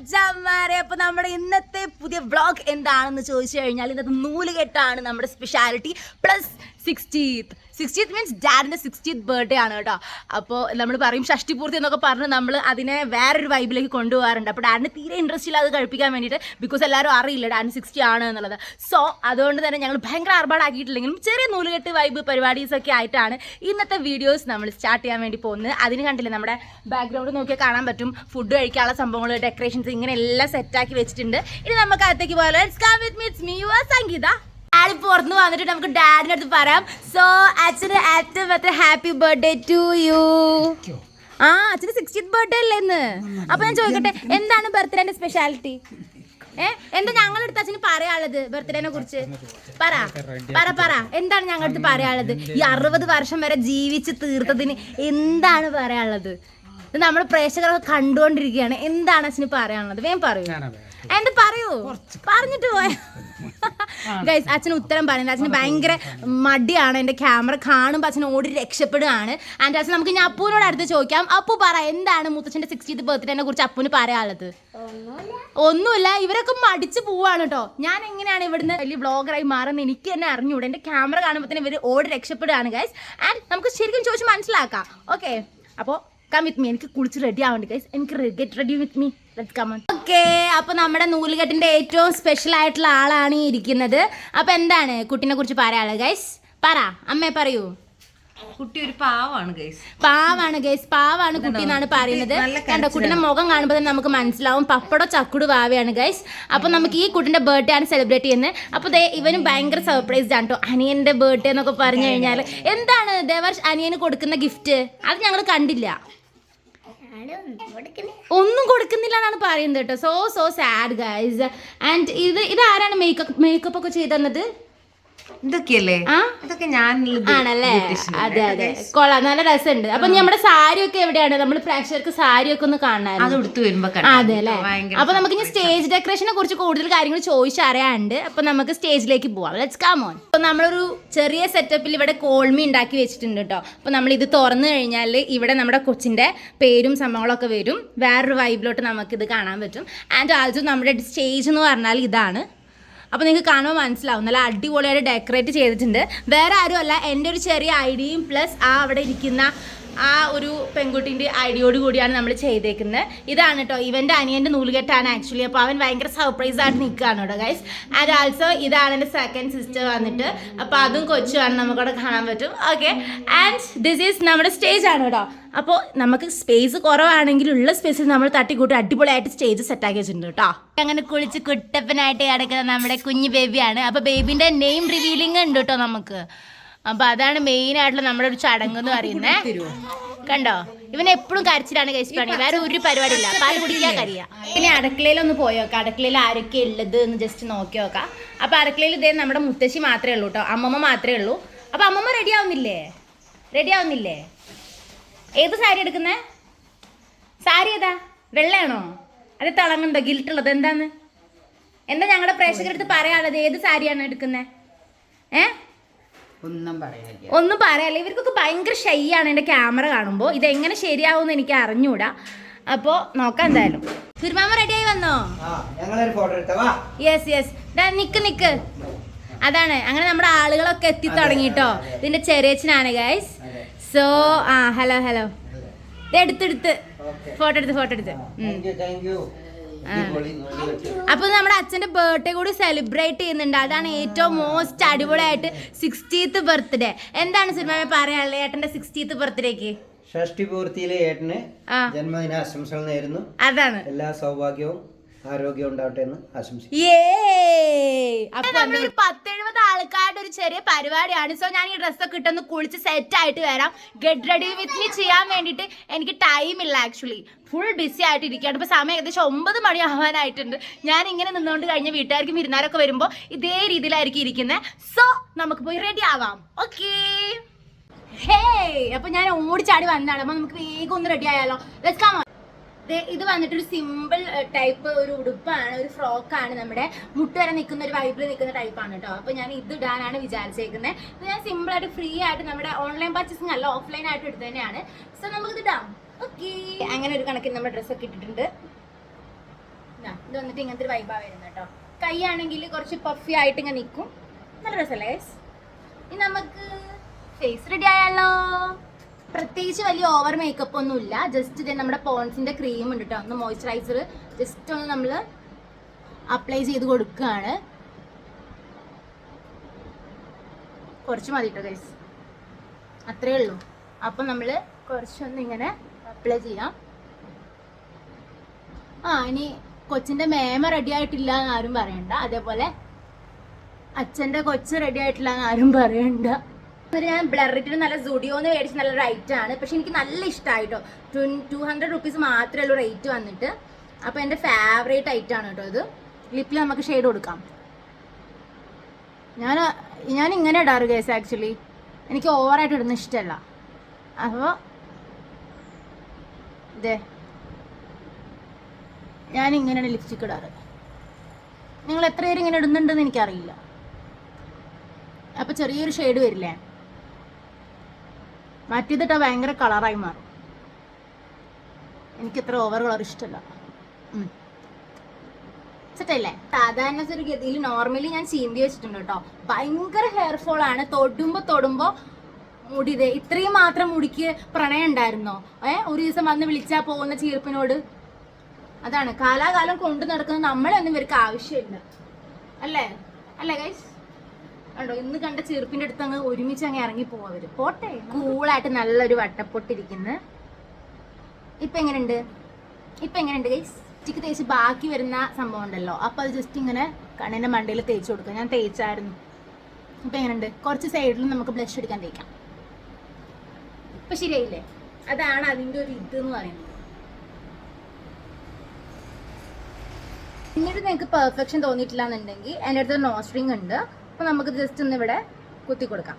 മച്ചാമാരെ അപ്പൊ നമ്മുടെ ഇന്നത്തെ പുതിയ വ്ളോഗ് എന്താണെന്ന് ചോദിച്ചു കഴിഞ്ഞാൽ ഇന്നത്തെ നൂലുകെട്ടാണ് നമ്മുടെ speciality plus sixtieth sixtieth means ഡാഡിന്റെ sixtieth birthday ആണ് കേട്ടോ. അപ്പോൾ നമ്മൾ പറയും ഷഷ്ടിപൂർത്തി എന്നൊക്കെ പറഞ്ഞ് നമ്മൾ അതിനെ വേറൊരു വൈബിലേക്ക് കൊണ്ടുപോകാറുണ്ട്. അപ്പോൾ ഡാഡിന് തീരെ ഇൻട്രസ്റ്റ് ഇല്ല അത് കഴിപ്പിക്കാൻ വേണ്ടിയിട്ട് ബിക്കോസ് എല്ലാവരും അറിയില്ല ഡാഡിന് സിക്സ്റ്റി ആണ് എന്നുള്ളത്. സോ അതുകൊണ്ട് തന്നെ ഞങ്ങൾ ഭയങ്കര ആർഭാടാക്കിയിട്ടില്ലെങ്കിലും ചെറിയ നൂലുകെട്ട് വൈബ് പരിപാടീസൊക്കെ ആയിട്ടാണ് ഇന്നത്തെ വീഡിയോസ് നമ്മൾ സ്റ്റാർട്ട് ചെയ്യാൻ വേണ്ടി പോകുന്നത്. അതിന് കണ്ടില്ല നമ്മുടെ ബാക്ക്ഗ്രൗണ്ട് നോക്കിയാൽ കാണാൻ പറ്റും. ഫുഡ് കഴിക്കാനുള്ള സംഭവങ്ങൾ ഡെക്കറേഷൻസ് ഇങ്ങനെ എല്ലാം സെറ്റാക്കി വെച്ചിട്ടുണ്ട്. ഇനി നമുക്ക് അകത്തേക്ക് പോയാലോ. Let's come with meets me your Sangeetha. Daddy പുറത്ത് വന്നിട്ട് നമുക്ക് ഡാഡിന്റെ അടുത്ത് പറയാം. സോ അച്ഛന് ഏറ്റവും ഹാപ്പി ബർത്ത്ഡേ ടു യു ആ അച്ഛന് സിക്സ്റ്റീത്ത് ബർത്ത്ഡേ അല്ലേ ഇന്ന്? അപ്പൊ ഞാൻ ചോദിക്കട്ടെ എന്താണ് ബർത്ത്ഡേന്റെ സ്പെഷ്യാലിറ്റി ഏ എന്താ ഞങ്ങളുടെ അടുത്ത് അച്ഛന് പറയാനുള്ളത് ബർത്ത്ഡേനെ കുറിച്ച്? പറ പറ പറ. എന്താണ് ഞങ്ങളുടെ അടുത്ത് പറയാനുള്ളത്? ഈ അറുപത് വർഷം വരെ ജീവിച്ച് തീർത്തതിന് എന്താണ് പറയാനുള്ളത്? ഇത് നമ്മുടെ പ്രേക്ഷകരൊക്കെ കണ്ടുകൊണ്ടിരിക്കുകയാണ്. എന്താണ് അച്ഛന് പറയാനുള്ളത്? വേഗം പറയൂ. എന്ത് പറയൂ. പറഞ്ഞിട്ട് പോയ? ഗൈസ് അച്ഛന് ഉത്തരം പറയുന്നത് അച്ഛന് ഭയങ്കര മടിയാണ് എന്റെ ക്യാമറ കാണുമ്പോൾ അച്ഛൻ ഓടി രക്ഷപ്പെടുകയാണ്. ആൻഡ് അച്ഛൻ നമുക്ക് ഞാൻ അപ്പുവിനോട് അടുത്ത് ചോദിക്കാം. അപ്പു പറ എന്താണ് മുത്തച്ഛന്റെ സിക്സ്റ്റീത്ത് ബർത്ത്ഡേനെ കുറിച്ച് അപ്പൂന് പറയാനുള്ളത്? ഒന്നുമില്ല ഇവരൊക്കെ മടിച്ചു പോവാണ് കേട്ടോ ഞാൻ എങ്ങനെയാണ് ഇവിടുന്ന് വലിയ ബ്ലോഗറായി മാറുന്നത് എനിക്ക് തന്നെ അറിഞ്ഞൂടെ. എന്റെ ക്യാമറ കാണുമ്പോൾ തന്നെ ഇവർ ഓടി രക്ഷപ്പെടുകയാണ് ഗൈസ് ആൻഡ് നമുക്ക് ശരിക്കും ചോദിച്ചു മനസ്സിലാക്കാം. ഓക്കെ അപ്പോൾ കം വിത്ത് മീ എനിക്ക് കുളിച്ച് റെഡി ആവണ്ട് ഗൈസ് എനിക്ക് get ready with me let's come okay അപ്പൊ നമ്മുടെ നൂലുകെട്ടിന്റെ ഏറ്റവും സ്പെഷ്യൽ ആയിട്ടുള്ള ആളാണ് ഈ ഇരിക്കുന്നത്. അപ്പൊ എന്താണ് കുട്ടിനെ കുറിച്ച് പറയാൾ ഗൈസ് പറ അമ്മേ പറയൂ. കുട്ടി ഒരു പാവാണ് ഗൈസ് പാവാണ് ഗൈസ് പാവാണ് കുട്ടി എന്നാണ് പറയുന്നത്. കണ്ടോ കുട്ടിന്റെ മുഖം കാണുമ്പോൾ തന്നെ നമുക്ക് മനസ്സിലാവും. പപ്പടോ ചക്കുട് പാവയാണ് ഗൈസ് അപ്പൊ നമുക്ക് ഈ കുട്ടിന്റെ ബർത്ത്ഡേ ആണ് സെലിബ്രേറ്റ് ചെയ്യുന്നത്. അപ്പൊ ഇവനും ഭയങ്കര സർപ്രൈസ് ആണ് കേട്ടോ അനിയന്റെ ബർത്ത്ഡേ എന്നൊക്കെ പറഞ്ഞു കഴിഞ്ഞാൽ എന്താണ് ദേവർഷ് അനിയന് കൊടുക്കുന്ന ഗിഫ്റ്റ് അത് ഞങ്ങൾ കണ്ടില്ല. ഒന്നും കൊടുക്കുന്നില്ല എന്നാണ് പറയുന്നത് കേട്ടോ. So so sad guys and ഇത് ഇതാരാണ് മേക്കപ്പ് മേക്കപ്പ് ഒക്കെ ചെയ്തത് ഇതൊക്കെയല്ലേ? ഇതൊക്കെ ഞാൻ ആണല്ലേ? അതെ അതെ. കൊള്ളാം. നല്ല രസമുണ്ട്. അപ്പൊ നമ്മുടെ സാരി ഒക്കെ എവിടെയാണ്? നമ്മൾ പ്രേക്ഷകർക്ക് സാരി ഒക്കെ ഒന്ന് കാണാൻ അത് എടുത്തു വരുമ്പോ അതെ അല്ലേ അപ്പൊ നമുക്ക് ഇനി സ്റ്റേജ് ഡെക്കറേഷനെ കുറിച്ച് കൂടുതൽ കാര്യങ്ങൾ ചോദിച്ചറിയാണ്ട് അപ്പൊ നമുക്ക് സ്റ്റേജിലേക്ക് പോവാം. ലെറ്റ്സ് കാമോൺ അപ്പൊ നമ്മളൊരു ചെറിയ സെറ്റപ്പിൽ ഇവിടെ കോൾമി ഉണ്ടാക്കി വെച്ചിട്ടുണ്ട് കേട്ടോ അപ്പൊ നമ്മൾ ഇത് തുറന്നു കഴിഞ്ഞാൽ ഇവിടെ നമ്മുടെ കൊച്ചിന്റെ പേരും സംഭവങ്ങളൊക്കെ വരും. വേറൊരു വൈബിലോട്ട് നമുക്ക് ഇത് കാണാൻ പറ്റും. ആൻഡ് ആൾസോ നമ്മുടെ സ്റ്റേജ് എന്ന് പറഞ്ഞാൽ ഇതാണ്. അപ്പോൾ നിങ്ങൾക്ക് കാണുമ്പോൾ മനസ്സിലാവും. നല്ല അടിപൊളിയായിട്ട് ഡെക്കറേറ്റ് ചെയ്തിട്ടുണ്ട്. വേറെ ആരും അല്ല എന്റെ ഒരു ചെറിയ ഐഡിയയും പ്ലസ് ആ അവിടെ ഇരിക്കുന്ന ആ ഒരു പെൺകുട്ടിന്റെ ഐഡിയോട് കൂടിയാണ് നമ്മൾ ചെയ്തേക്കുന്നത്. ഇതാണ് കേട്ടോ ഇവന്റെ അനിയന്റെ നൂലുകെട്ടാണ് ആക്ച്വലി അപ്പോൾ അവൻ ഭയങ്കര സർപ്രൈസ് ആയിട്ട് നിൽക്കുകയാണ് കേട്ടോ ഗൈസ് ആൻഡ് ആൾസോ ഇതാണ് എന്റെ സെക്കൻഡ് സിസ്റ്റർ വന്നിട്ട്. അപ്പോൾ അതും കൊച്ചുമാണ് നമുക്കവിടെ കാണാൻ പറ്റും. ഓക്കെ ആൻഡ് ദിസ് ഈസ് നമ്മുടെ സ്റ്റേജ് ആണ് കേട്ടോ അപ്പോൾ നമുക്ക് സ്പേസ് കുറവാണെങ്കിൽ ഉള്ള സ്പേസിൽ നമ്മൾ തട്ടിക്കൂട്ടി അടിപൊളിയായിട്ട് സ്റ്റേജ് സെറ്റാക്കി വെച്ചിട്ടുണ്ട് കേട്ടോ അങ്ങനെ കുളിച്ച് കുട്ടപ്പനായിട്ട് കിടക്കുന്ന നമ്മുടെ കുഞ്ഞു ബേബിയാണ് അപ്പോൾ ബേബിന്റെ നെയിം റിവീലിംഗ് ഉണ്ട് കേട്ടോ നമുക്ക്. അപ്പോൾ അതാണ് മെയിൻ ആയിട്ടുള്ള നമ്മുടെ ഒരു ചടങ്ങ് എന്ന് പറയുന്നത്. കണ്ടോ? ഇവൻ എപ്പോഴും കരച്ചിലാണ് കഴിച്ചിട്ടാണ് വേറെ ഒരു പരിപാടി ഇല്ല പാൽ കുടിക്കാൻ കരിയ. പിന്നെ അടുക്കളയിലൊന്ന് പോയി നോക്കാം. അടുക്കളയിൽ ആരൊക്കെ ഉള്ളത് എന്ന് ജസ്റ്റ് നോക്കി നോക്കാം. അപ്പൊ അടുക്കളയിൽ ഇതേ നമ്മുടെ മുത്തശ്ശി മാത്രമേ ഉള്ളൂ കേട്ടോ അമ്മമ്മ മാത്രമേ ഉള്ളൂ. അപ്പൊ അമ്മമ്മ റെഡി ആവുന്നില്ലേ? റെഡി ആവുന്നില്ലേ? ഏത് സാരി എടുക്കുന്നേ? സാരി ഏതാ? വെള്ളയാണോ? അത് തിളങ്ങുണ്ടോ ഗിൽട്ടുള്ളത് എന്താന്ന്? എന്താ ഞങ്ങളുടെ പ്രേക്ഷകരടുത്ത് പറയാനുള്ളത്? ഏത് സാരിയാണ് എടുക്കുന്നത് ഏ? ഒന്നും പറയാനില്ല ഒന്നും പറയാല്ല. ഇവർക്കൊക്കെ ഭയങ്കര ഷൈ ആണ് എന്റെ ക്യാമറ കാണുമ്പോൾ. ഇത് എങ്ങനെ ശരിയാവുമെന്ന് എനിക്ക് അറിഞ്ഞൂടാ. അപ്പോ നോക്കാം എന്തായാലും. തിരുമാമ റെഡിയായി വന്നോ? Yes yes. നിക്ക് നിക്ക്. അതാണ്. അങ്ങനെ നമ്മുടെ ആളുകളൊക്കെ എത്തി തുടങ്ങിട്ടോ. ഇതിന്റെ ചെറിയച്ഛനാണ് ഗൈസ് സോ ആ ഹലോ ഹലോ എടുത്തെടുത്ത് ഫോട്ടോ എടുത്ത് ഫോട്ടോ എടുത്ത് അപ്പൊ നമ്മുടെ അച്ഛന്റെ ബർത്ത്ഡേ കൂടി സെലിബ്രേറ്റ് ചെയ്യുന്നുണ്ട്. അതാണ് ഏറ്റവും മോസ്റ്റ് അടിപൊളിയായിട്ട് സിക്സ്റ്റീത്ത് ബർത്ത്ഡേ എന്താണ് സിനിമ? പറയാനുള്ളത് ഏട്ടന്റെ സിക്സ്റ്റീത്ത് ബർത്ത്ഡേക്ക് ഷഷ്ടി പൂർത്തിയിലെ ഏട്ടന് ആ. ജന്മദിന ആശംസകൾ നേരുന്നു. അതാണ്. എല്ലാ സൗഭാഗ്യവും. ആരോഗ്യവും ഉണ്ടാവട്ടെ എന്ന് ആശംസിക്കുന്നു. നമ്മളൊരു പത്തെഴുപത് ആൾക്കാരുടെ ഒരു ചെറിയ പരിപാടിയാണ്. സോ ഞാൻ ഈ ഡ്രസ്സൊക്കെ ഇട്ടൊന്ന് കുളിച്ച് സെറ്റ് ആയിട്ട് വരാം. ഗെറ്റ് റെഡി വിത്ത് മീ ചെയ്യാൻ വേണ്ടിയിട്ട് എനിക്ക് ടൈം ഇല്ല ആക്ച്വലി ഫുൾ ബിസി ആയിട്ട് ഇരിക്കുകയാണ് ഇപ്പൊ സമയം ഏകദേശം ഒമ്പത് മണി ആവാനായിട്ടുണ്ട്. ഞാൻ ഇങ്ങനെ നിന്നുകൊണ്ട് കഴിഞ്ഞ വീട്ടുകാർക്കും വിരുന്നാരൊക്കെ വരുമ്പോൾ ഇതേ രീതിയിലായിരിക്കും ഇരിക്കുന്നത്. സോ നമുക്ക് പോയി റെഡി ആവാം. ഓക്കേ ഹേ അപ്പൊ ഞാൻ ഓടിച്ചാടി വന്നതാണ്. അപ്പൊ നമുക്ക് വേഗം ഒന്ന് റെഡി ആയാലോ. ലെറ്റ്സ് കം ഇത് വന്നിട്ട് ഒരു സിമ്പിൾ ടൈപ്പ് ഒരു ഉടുപ്പാണ് ഒരു ഫ്രോക്കാണ് നമ്മുടെ. മുട്ട് വരെ നിൽക്കുന്ന ഒരു വൈബിൽ നിൽക്കുന്ന ടൈപ്പാണ് കേട്ടോ അപ്പൊ ഞാൻ ഇത് ഇടാനാണ് വിചാരിച്ചേക്കുന്നത് ഇത് ഞാൻ സിമ്പിൾ ആയിട്ട് ഫ്രീ ആയിട്ട് നമ്മുടെ ഓൺലൈൻ പർച്ചേസിംഗ് അല്ല ഓഫ്ലൈൻ ആയിട്ട് എടുത്തു തന്നെയാണ്. സോ നമുക്ക് ഇടാം. ഓക്കെ അങ്ങനെ ഒരു കണക്കിന് നമ്മുടെ ഡ്രസ്സൊക്കെ ഇട്ടിട്ടുണ്ട്. ഇതാ, വന്നിട്ട് ഇങ്ങനത്തെ ഒരു വൈബാ വരുന്നത് കേട്ടോ കൈ ആണെങ്കിൽ കുറച്ച് പഫി ആയിട്ട് ഇങ്ങനെ നിൽക്കും. നല്ല രസമല്ലേ? ഇനി നമുക്ക് ഫേസ് റെഡി ആയാലോ? പ്രത്യേകിച്ച് വലിയ ഓവർ മേക്കപ്പ് ഒന്നും ഇല്ല ജസ്റ്റ് ഇത് നമ്മുടെ പോൺസിന്റെ ക്രീം ഉണ്ട് കേട്ടോ ഒന്ന് മോയ്സ്ചറൈസർ ജസ്റ്റ് ഒന്ന് നമ്മൾ അപ്ലൈ ചെയ്ത് കൊടുക്കുകയാണ് കുറച്ച് മതി കേട്ടോ ഗൈസ് അത്രേ ഉള്ളൂ. അപ്പം നമ്മൾ കുറച്ചൊന്ന് ഇങ്ങനെ അപ്ലൈ ചെയ്യാം. ആ ഇനി കൊച്ചിന്റെ മേമ റെഡി ആയിട്ടില്ല എന്ന് ആരും പറയണ്ട. അതേപോലെ അച്ഛന്റെ കൊച്ച് റെഡി ആയിട്ടില്ല എന്ന് ആരും പറയണ്ട. എന്നിട്ട് ഞാൻ ബ്ലറിറ്റിന് നല്ല സുഡിയോ എന്ന് മേടിച്ച് നല്ല റൈറ്റ് ആണ്. പക്ഷെ എനിക്ക് നല്ല ഇഷ്ടമായിട്ടോ ടു ഹൺഡ്രഡ് റുപ്പീസ് മാത്രമേ ഉള്ളൂ റേറ്റ് വന്നിട്ട്. അപ്പോൾ എന്റെ ഫേവറേറ്റ് ഐറ്റം ആണ് കേട്ടോ ഇത്. ലിപ്പിൽ നമുക്ക് ഷെയ്ഡ് കൊടുക്കാം. ഞാൻ ഞാൻ ഇങ്ങനെ ഇടാറ് കേസ് ആക്ച്വലി എനിക്ക് ഓവറായിട്ട് ഇടുന്ന ഇഷ്ടമല്ല അപ്പോൾ ഇതേ ഞാൻ ഇങ്ങനെയാണ് ലിപ്സ്റ്റിക് ഇടാറ്. നിങ്ങൾ എത്ര പേര് ഇങ്ങനെ ഇടുന്നുണ്ടെന്ന് എനിക്കറിയില്ല. അപ്പോൾ ചെറിയൊരു ഷെയ്ഡ് വരില്ലേ? മറ്റേതിട്ടാ ഭയങ്കര കളറായി മാറും. എനിക്ക് ഇത്ര ഓവർ കളർ ഇഷ്ടമല്ല വെച്ചിട്ടല്ലേ സാധാരണ ഒരു ഗതിയിൽ നോർമലി ഞാൻ ചീന്തി വെച്ചിട്ടുണ്ട് കേട്ടോ ഭയങ്കര ഹെയർ ഫോൾ ആണ്. തൊടുമ്പോ തൊടുമ്പോ മുടി ഇത്രയും മാത്രം മുടിക്ക് പ്രണയം ഉണ്ടായിരുന്നോ? ഏ ഒരു ദിവസം വന്ന് വിളിച്ചാ പോകുന്ന ചീർപ്പിനോട്? അതാണ്. കാലാകാലം കൊണ്ടു നടക്കുന്ന നമ്മളൊന്നും ഇവർക്ക് ആവശ്യമില്ല. അല്ലേ? അല്ലേ ഗൈസ് കണ്ടോ? ഇന്ന് കണ്ട ചെറുപ്പിന്റെ അടുത്ത് അങ്ങ് ഒരുമിച്ച് അങ്ങ് ഇറങ്ങി പോവര് പോട്ടെ. കൂളായിട്ട് നല്ലൊരു വട്ടപ്പൊട്ടിരിക്കുന്നു. ഇപ്പൊ എങ്ങനെയുണ്ട്? ഇപ്പൊ എങ്ങനെയുണ്ട് ഗൈസ് സ്റ്റിക്ക് തേച്ച് ബാക്കി വരുന്ന സംഭവം ഉണ്ടല്ലോ. അപ്പൊ അത് ജസ്റ്റ് ഇങ്ങനെ കണ്ണിന്റെ മണ്ടയിൽ തേച്ച് കൊടുക്കുക ഞാൻ തേച്ചായിരുന്നു. ഇപ്പൊ എങ്ങനെയുണ്ട്? കുറച്ച് സൈഡിൽ നമുക്ക് ബ്ലഷ് അടിക്കാൻ തേക്കാം. ഇപ്പൊ ശരിയായില്ലേ? അതാണ് അതിന്റെ ഒരു ഇത് എന്ന് പറയുന്നത്. പിന്നീട് നിങ്ങൾക്ക് പെർഫെക്ഷൻ തോന്നിയിട്ടില്ല എന്നുണ്ടെങ്കിൽ എന്റെ അടുത്ത് നോസ്ട്രിങ് ഉണ്ട്. അപ്പോൾ നമുക്ക് ജസ്റ്റ് ഒന്ന് ഇവിടെ കുത്തി കൊടുക്കാം.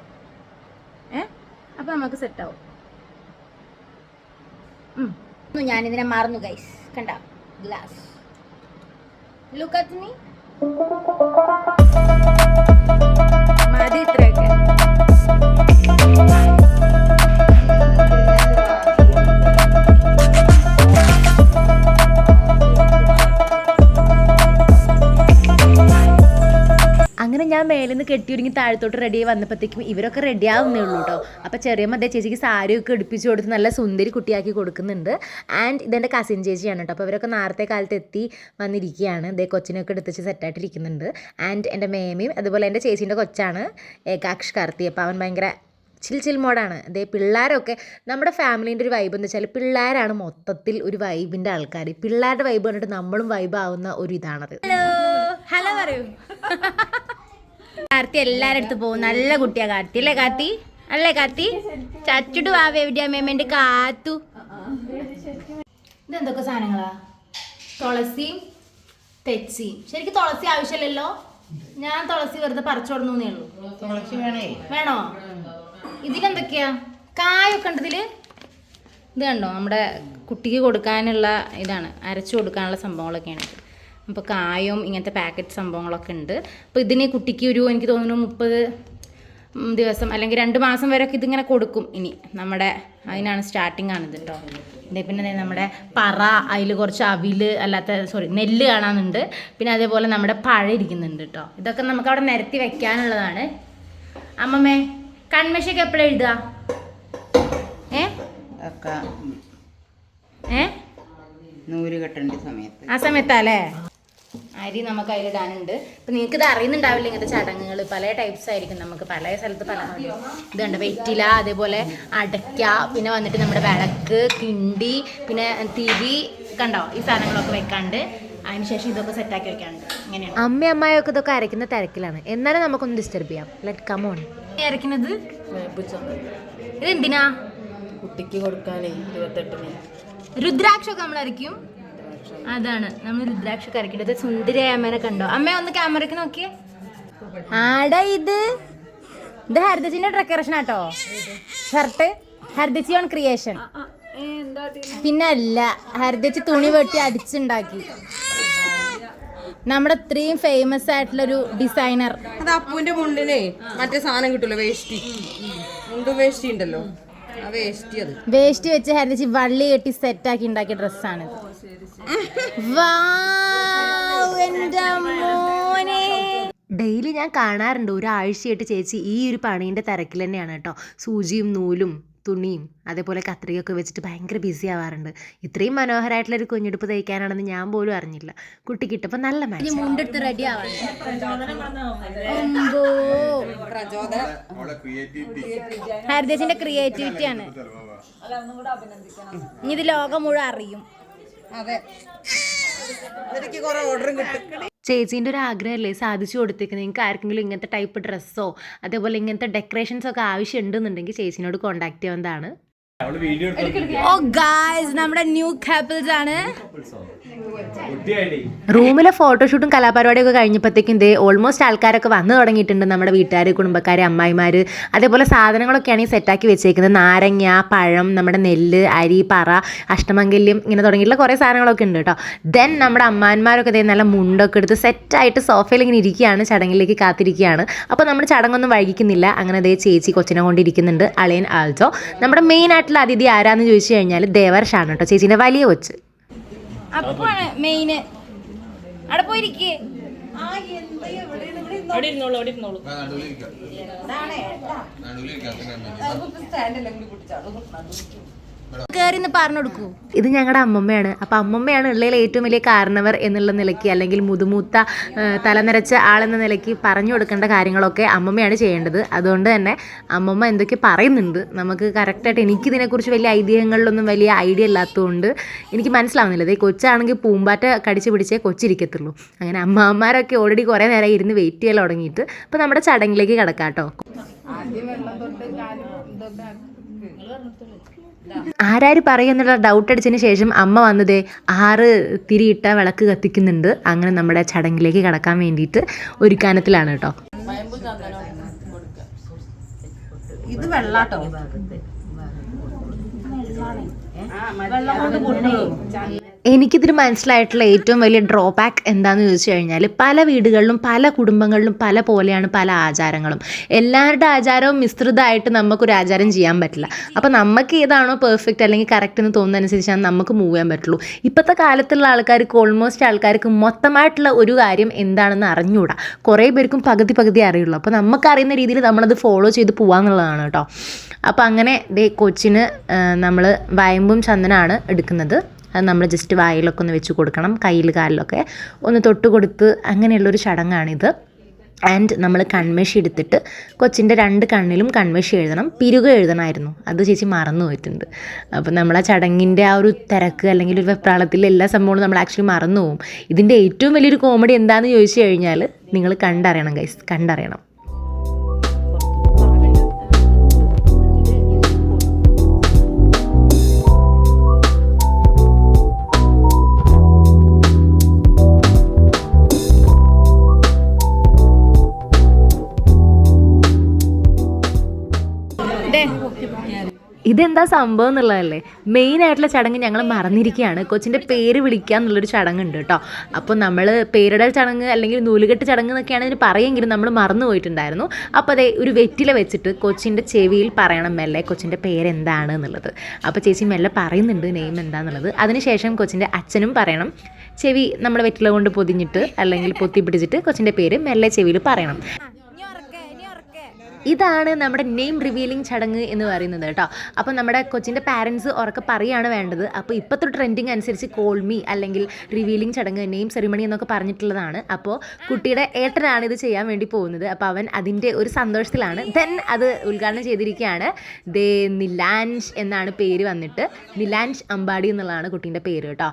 ഏ? അപ്പോൾ നമുക്ക് സെറ്റ് ആവും. ഉം. ഉം, ഞാനിതിനെ മറന്നു ഗൈസ് കണ്ട ഗ്ലാസ് ലുക്ക് അറ്റ് മീ കെട്ടിയൊരുങ്ങി താഴത്തോട്ട് റെഡി വന്നപ്പോഴത്തേക്കും ഇവരൊക്കെ റെഡി ആവുന്നേ ഉള്ളൂ കേട്ടോ അപ്പോൾ ചെറിയ മതി ചേച്ചിക്ക് സാരിയൊക്കെ എടുപ്പിച്ച് കൊടുത്ത് നല്ല സുന്ദരി കുട്ടിയാക്കി കൊടുക്കുന്നുണ്ട്. ആൻഡ് ഇതെന്റെ കസിൻ ചേച്ചിയാണ് കേട്ടോ അപ്പോൾ ഇവരൊക്കെ നേരത്തെ കാലത്ത് എത്തി വന്നിരിക്കുകയാണ്. ഇതേ കൊച്ചിനൊക്കെ എടുത്തിച്ച് സെറ്റായിട്ടിരിക്കുന്നുണ്ട് ആൻഡ് എന്റെ മേമയും അതുപോലെ എന്റെ ചേച്ചീന്റെ കൊച്ചാണ് ഏകാക്ഷ് കാർത്തി. അപ്പോൾ അവൻ ഭയങ്കര ചിൽ ചിൽ മോഡാണ് അതേ പിള്ളേരൊക്കെ നമ്മുടെ ഫാമിലീന്റെ ഒരു വൈബ് എന്ന് വെച്ചാൽ പിള്ളേരാണ് മൊത്തത്തിൽ ഒരു വൈബിന്റെ ആൾക്കാർ പിള്ളേരുടെ വൈബ് കണ്ടിട്ട് നമ്മളും വൈബ് ആവുന്ന ഒരു ഇതാണത്. ഹലോ ഹലോ പറയൂ. കാർത്തി എല്ലാരും അടുത്ത് പോകും നല്ല കുട്ടിയാ കാർത്തി. അല്ലേ കാർത്തി? അല്ലേ കാർത്തി? ചച്ചുട്ട് വാവ എവിടെയാ മേമേന്റെ കാത്തു. ഇതെന്തൊക്കെ സാധനങ്ങളാ? തുളസിയും തെച്ചിയും ശരിക്കും തുളസി ആവശ്യമില്ലല്ലോ? ഞാൻ തുളസി വെറുതെ പറിച്ചോടുന്നു ഉള്ളൂ. വേണേ. ഇതിലെന്തൊക്കെയാ? കായൊക്കെ ഉണ്ട് ഇതിൽ? ഇത് കണ്ടോ? നമ്മുടെ കുട്ടിക്ക് കൊടുക്കാനുള്ള ഇതാണ്. അരച്ചു കൊടുക്കാനുള്ള സംഭവങ്ങളൊക്കെയാണ് അപ്പോൾ കായും ഇങ്ങനത്തെ പാക്കറ്റ് സംഭവങ്ങളൊക്കെ ഉണ്ട്. അപ്പോൾ ഇതിന് കുട്ടിക്ക് ഒരു എനിക്ക് തോന്നുന്നു മുപ്പത് ദിവസം അല്ലെങ്കിൽ രണ്ട് മാസം വരെയൊക്കെ ഇതിങ്ങനെ കൊടുക്കും. ഇനി നമ്മുടെ അതിനാണ് സ്റ്റാർട്ടിങ് ആണ് ഇത് കേട്ടോ ഇതേ പിന്നെ നമ്മുടെ പറ അതിൽ കുറച്ച് അവിൽ അല്ലാത്ത സോറി നെല്ല് കാണാനുണ്ട്. പിന്നെ അതേപോലെ നമ്മുടെ പഴ ഇരിക്കുന്നുണ്ട് കേട്ടോ ഇതൊക്കെ നമുക്ക് അവിടെ നിരത്തി വെക്കാനുള്ളതാണ്. അമ്മമ്മേ കൺമശയൊക്കെ എപ്പോഴും എഴുതുക ഏ? ഏ? നൂൽ കെട്ടേണ്ട സമയത്ത്. ആ സമയത്തല്ലേ അരി നമുക്ക് അതിലിടാനുണ്ട്. ഇപ്പം നിങ്ങൾക്ക് ഇത് അറിയുന്നുണ്ടാവില്ല ഇങ്ങനത്തെ ചടങ്ങുകൾ പല ടൈപ്സ് ആയിരിക്കും നമുക്ക്. പല സ്ഥലത്ത് പല ഇതുണ്ട് വെറ്റില അതേപോലെ അടയ്ക്ക പിന്നെ വന്നിട്ട് നമ്മുടെ വിളക്ക് കിണ്ടി പിന്നെ തിരി കണ്ടോ? ഈ സാധനങ്ങളൊക്കെ വെക്കാണ്ട്. അതിനുശേഷം ഇതൊക്കെ സെറ്റാക്കി വെക്കാണ്ട്. ഇങ്ങനെയാണ്. അമ്മ അമ്മായൊക്കെ ഇതൊക്കെ അരയ്ക്കുന്ന തിരക്കിലാണ്. എന്നാലും നമുക്കൊന്ന് ഡിസ്റ്റർബ് ചെയ്യാം. ലെറ്റ് കമോൺ അരയ്ക്കുന്നത്? ഇതെന്തിനാ? കുട്ടിക്ക് കൊടുക്കാനേ ഇരുപത്തെട്ടിന് രുദ്രാക്ഷമൊക്കെ നമ്മൾ അരയ്ക്കും അതാണ്. നമ്മൾ രുദ്രാക്ഷ കരക്കേണ്ടത് സുന്ദരിയായ അമ്മേനെ കണ്ടോ? അമ്മ ഒന്ന് ക്യാമറക്ക് നോക്കിയേ. ആടാ ഇത്. ഇത് ഹരിതജിന്റെ ഡെക്കറേഷൻ ആട്ടോ. ഷർട്ട്. Harithaji own creation. പിന്നെ അല്ല ഹരിതജി തുണി വെട്ടി അടിച്ചുണ്ടാക്കി. നമ്മുടെ ഇത്രയും ഫേമസ് ആയിട്ടുള്ള ഒരു ഡിസൈനർ അത് അപ്പുവിന്റെ മുണ്ടിനെ മറ്റേ സാധനം കിട്ടുമല്ലോ വേസ്റ്റി മുണ്ടും വേഷ്ടി ഉണ്ടല്ലോ. ആ വേഷ്ടി അത്. വേസ്റ്റ് വെച്ച് ഹരിതജി വള്ളി കെട്ടി സെറ്റാക്കി ഉണ്ടാക്കിയ എന്റെ മോനെ. ഡെയിലി ഞാൻ കാണാറുണ്ട് ഒരാഴ്ചയായിട്ട് ചേച്ചി ഈ ഒരു പണീന്റെ തിരക്കിൽ തന്നെയാണ് കേട്ടോ. സൂചിയും നൂലും തുണിയും അതേപോലെ കത്രികയൊക്കെ വെച്ചിട്ട് ഭയങ്കര ബിസി ആവാറുണ്ട്. ഇത്രയും മനോഹരമായിട്ടുള്ളൊരു കുഞ്ഞെടുപ്പ് തയ്ക്കാനാണെന്ന് ഞാൻ പോലും അറിഞ്ഞില്ല. കുട്ടി കിട്ടപ്പോൾ നല്ല മാച്ച് ഹരിദേശിന്റെ ക്രിയേറ്റിവിറ്റിയാണ് ഇനി ഇത് ലോകം മുഴുവൻ അറിയും. അതെ. എനിക്ക് കുറെ ഓർഡറും കിട്ടും. ചേച്ചീന്റെ ഒരു ആഗ്രഹമല്ലേ? സാധിച്ചു കൊടുത്തേക്കുന്നത്. നിങ്ങൾക്ക് ആർക്കെങ്കിലും ഇങ്ങനത്തെ ടൈപ്പ് ഡ്രസ്സോ അതേപോലെ ഇങ്ങനത്തെ ഡെക്കറേഷൻസ് ഒക്കെ ആവശ്യമുണ്ടെന്നുണ്ടെങ്കിൽ ചേച്ചീനോട് കോൺടാക്ട് ചെയ്യാവുന്നതാണ്. ഓ ഗായ്സ് നമ്മുടെ ന്യൂ കപ്പിൾസ് ആണ്. റൂമിലെ ഫോട്ടോഷൂട്ടും കലാപരിപാടിയൊക്കെ കഴിഞ്ഞപ്പോഴത്തേക്കും ഇതേ ഓൾമോസ്റ്റ് ആൾക്കാരൊക്കെ വന്നു തുടങ്ങിയിട്ടുണ്ട് നമ്മുടെ വീട്ടുകാർ കുടുംബക്കാർ അമ്മായിമാർ അതേപോലെ സാധനങ്ങളൊക്കെയാണ് ഈ സെറ്റാക്കി വെച്ചേക്കുന്നത്. നാരങ്ങ പഴം നമ്മുടെ നെല്ല് അരി പറ അഷ്ടമംഗല്യം ഇങ്ങനെ തുടങ്ങിയിട്ടുള്ള കുറേ സാധനങ്ങളൊക്കെ ഉണ്ട് കേട്ടോ. ദെൻ നമ്മുടെ അമ്മാന്മാരൊക്കെ ഇതേ നല്ല മുണ്ടൊക്കെ എടുത്ത് സെറ്റായിട്ട് സോഫയിൽ ഇങ്ങനെ ഇരിക്കുകയാണ് ചടങ്ങിലേക്ക് കാത്തിരിക്കുകയാണ്. അപ്പോൾ നമ്മൾ ചടങ്ങൊന്നും വൈകിക്കുന്നില്ല. അങ്ങനെ അതേ ചേച്ചി കൊച്ചിനെ കൊണ്ടിരിക്കുന്നുണ്ട് അളിയൻ ആൾസോ നമ്മുടെ മെയിൻ ആയിട്ടുള്ള അതിഥി ആരാന്ന് ചോദിച്ചു കഴിഞ്ഞാൽ ദേവർഷാണ് കേട്ടോ ചേച്ചീന്റെ വലിയ കൊച്ച്. അപ്പാണ് മെയിന്. അവിടെ പോയിരിക്കേ. അവിടെ ഇരുന്നോളൂ അവിടെ കൊടുക്കൂ ഇത് ഞങ്ങളുടെ അമ്മമ്മയാണ്. അപ്പം അമ്മമ്മയാണ് ഉള്ളതിൽ ഏറ്റവും വലിയ കാരണവർ എന്നുള്ള നിലയ്ക്ക് അല്ലെങ്കിൽ മുതുമൂത്ത തലനിരച്ച ആളെന്ന നിലയ്ക്ക് പറഞ്ഞു കൊടുക്കേണ്ട കാര്യങ്ങളൊക്കെ അമ്മമ്മയാണ് ചെയ്യേണ്ടത്. അതുകൊണ്ട് തന്നെ അമ്മമ്മ എന്തൊക്കെ പറയുന്നുണ്ട്? നമുക്ക് കറക്റ്റായിട്ട് എനിക്കിതിനെക്കുറിച്ച് വലിയ ഐതിഹ്യങ്ങളിലൊന്നും വലിയ ഐഡിയ ഇല്ലാത്തതുകൊണ്ട് എനിക്ക് മനസ്സിലാവുന്നില്ല. ഇതേ കൊച്ചാണെങ്കിൽ പൂമ്പാറ്റ കടിച്ച് പിടിച്ചേ കൊച്ചിരിക്കത്തുള്ളൂ. അങ്ങനെ അമ്മമാരൊക്കെ ഓൾറെഡി കുറേ നേരം ഇരുന്ന് വെയിറ്റ് ചെയ്യാൻ തുടങ്ങിയിട്ട് അപ്പോൾ നമ്മുടെ ചടങ്ങിലേക്ക് കിടക്കാം കേട്ടോ ആരാര് പറയുന്നുള്ള ഡൗട്ട് അടിച്ചതിന് ശേഷം അമ്മ വന്നത് ആറ് തിരിയിട്ട വിളക്ക് കത്തിക്കുന്നുണ്ട്. അങ്ങനെ നമ്മുടെ ചടങ്ങിലേക്ക് കടക്കാൻ വേണ്ടിയിട്ട് ഒരുക്കാനത്തിലാണ് കേട്ടോ ഇത് വെള്ളാട്ടോ. എനിക്കിതിൽ മനസ്സിലായിട്ടുള്ള ഏറ്റവും വലിയ ഡ്രോബാക്ക് എന്താണെന്ന് ചോദിച്ചു കഴിഞ്ഞാൽ പല വീടുകളിലും പല കുടുംബങ്ങളിലും പല പോലെയാണ് പല ആചാരങ്ങളും. എല്ലാവരുടെ ആചാരവും മിശ്രിതമായിട്ട് നമുക്കൊരു ആചാരം ചെയ്യാൻ പറ്റില്ല. അപ്പോൾ നമുക്ക് ഏതാണോ പെർഫെക്റ്റ് അല്ലെങ്കിൽ കറക്റ്റ് എന്ന് തോന്നുന്ന അനുസരിച്ചാണ് നമുക്ക് മൂവ് ചെയ്യാൻ പറ്റുള്ളൂ. ഇപ്പോഴത്തെ കാലത്തുള്ള ആൾക്കാർക്ക് ഓൾമോസ്റ്റ് ആൾക്കാർക്ക് മൊത്തമായിട്ടുള്ള ഒരു കാര്യം എന്താണെന്ന് അറിഞ്ഞുകൂടാ കുറേ പേർക്കും പകുതി പകുതി അറിയുള്ളൂ. അപ്പോൾ നമുക്കറിയുന്ന രീതിയിൽ നമ്മളത് ഫോളോ ചെയ്ത് പോകാമെന്നുള്ളതാണ് കേട്ടോ. അപ്പോൾ അങ്ങനെ ദേ കൊച്ചിന് നമ്മൾ വയമ്പും ചന്ദനമാണ് എടുക്കുന്നത്. അത് നമ്മൾ ജസ്റ്റ് വായിലൊക്കെ ഒന്ന് വെച്ച് കൊടുക്കണം കയ്യിൽ കാലിലൊക്കെ. ഒന്ന് തൊട്ട് കൊടുത്ത് അങ്ങനെയുള്ളൊരു ചടങ്ങാണിത്. ആൻഡ് നമ്മൾ കൺമഷി എടുത്തിട്ട് കൊച്ചിന്റെ രണ്ട് കണ്ണിലും കൺമഷി എഴുതണം. പിരുക എഴുതണമായിരുന്നു. അത് ചേച്ചി മറന്നു പോയിട്ടുണ്ട്. അപ്പോൾ നമ്മൾ ആ ചടങ്ങിന്റെ ആ ഒരു തിരക്ക് അല്ലെങ്കിൽ ഒരു വെപ്രാളത്തിൽ എല്ലാ സംഭവങ്ങളും നമ്മൾ ആക്ച്വലി മറന്നു പോകും ഇതിന്റെ ഏറ്റവും വലിയൊരു കോമഡി എന്താണെന്ന് ചോദിച്ചു കഴിഞ്ഞാൽ നിങ്ങൾ കണ്ടറിയണം ഗൈസ് കണ്ടറിയണം. ഇതെന്താ സംഭവം എന്നുള്ളതല്ലേ? മെയിൻ ആയിട്ടുള്ള ചടങ്ങ് ഞങ്ങൾ മറന്നിരിക്കുകയാണ്. കൊച്ചിന്റെ പേര് വിളിക്കുക എന്നുള്ളൊരു ചടങ്ങുണ്ട് കേട്ടോ. അപ്പോൾ നമ്മൾ പേരിടൽ ചടങ്ങ് അല്ലെങ്കിൽ നൂലുകെട്ട് ചടങ്ങ് എന്നൊക്കെയാണ് ഇതിന് പറയുമെങ്കിലും നമ്മൾ മറന്നു പോയിട്ടുണ്ടായിരുന്നു. അപ്പോൾ അതേ ഒരു വെറ്റില വെച്ചിട്ട് കൊച്ചിന്റെ ചെവിയിൽ പറയണം മെല്ലെ കൊച്ചിന്റെ പേരെന്താണ് എന്നുള്ളത്. അപ്പോൾ ചേച്ചി മെല്ലെ പറയുന്നുണ്ട് നെയിം എന്താണെന്നുള്ളത് അതിനുശേഷം കൊച്ചിന്റെ അച്ഛനും പറയണം. ചെവി നമ്മൾ വെറ്റില കൊണ്ട് പൊതിഞ്ഞിട്ട് അല്ലെങ്കിൽ പൊത്തി പിടിച്ചിട്ട് കൊച്ചിന്റെ പേര് മെല്ലെ ചെവിയിൽ പറയണം. ഇതാണ് നമ്മുടെ നെയിം റിവീലിംഗ് ചടങ്ങ് എന്ന് പറയുന്നത് കേട്ടോ. അപ്പോൾ നമ്മുടെ കൊച്ചിന്റെ പാരൻസ് ഉറക്കെ പറയുകയാണ് വേണ്ടത്. അപ്പോൾ ഇപ്പോഴത്തെ ട്രെൻഡിങ് അനുസരിച്ച് കോൾമി അല്ലെങ്കിൽ റിവീലിംഗ് ചടങ്ങ് നെയിം സെറിമണി എന്നൊക്കെ പറഞ്ഞിട്ടുള്ളതാണ്. അപ്പോൾ കുട്ടിയുടെ ഏട്ടനാണ് ഇത് ചെയ്യാൻ വേണ്ടി പോകുന്നത്. അപ്പോൾ അവൻ അതിന്റെ ഒരു സന്തോഷത്തിലാണ്. ദെൻ അത് ഉദ്ഘാടനം ചെയ്തിരിക്കുകയാണ്. ദേ നിലാൻഷ് എന്നാണ് പേര് വന്നിട്ട്. നിലാൻഷ് അമ്പാടി എന്നുള്ളതാണ് കുട്ടീന്റെ പേര് കേട്ടോ.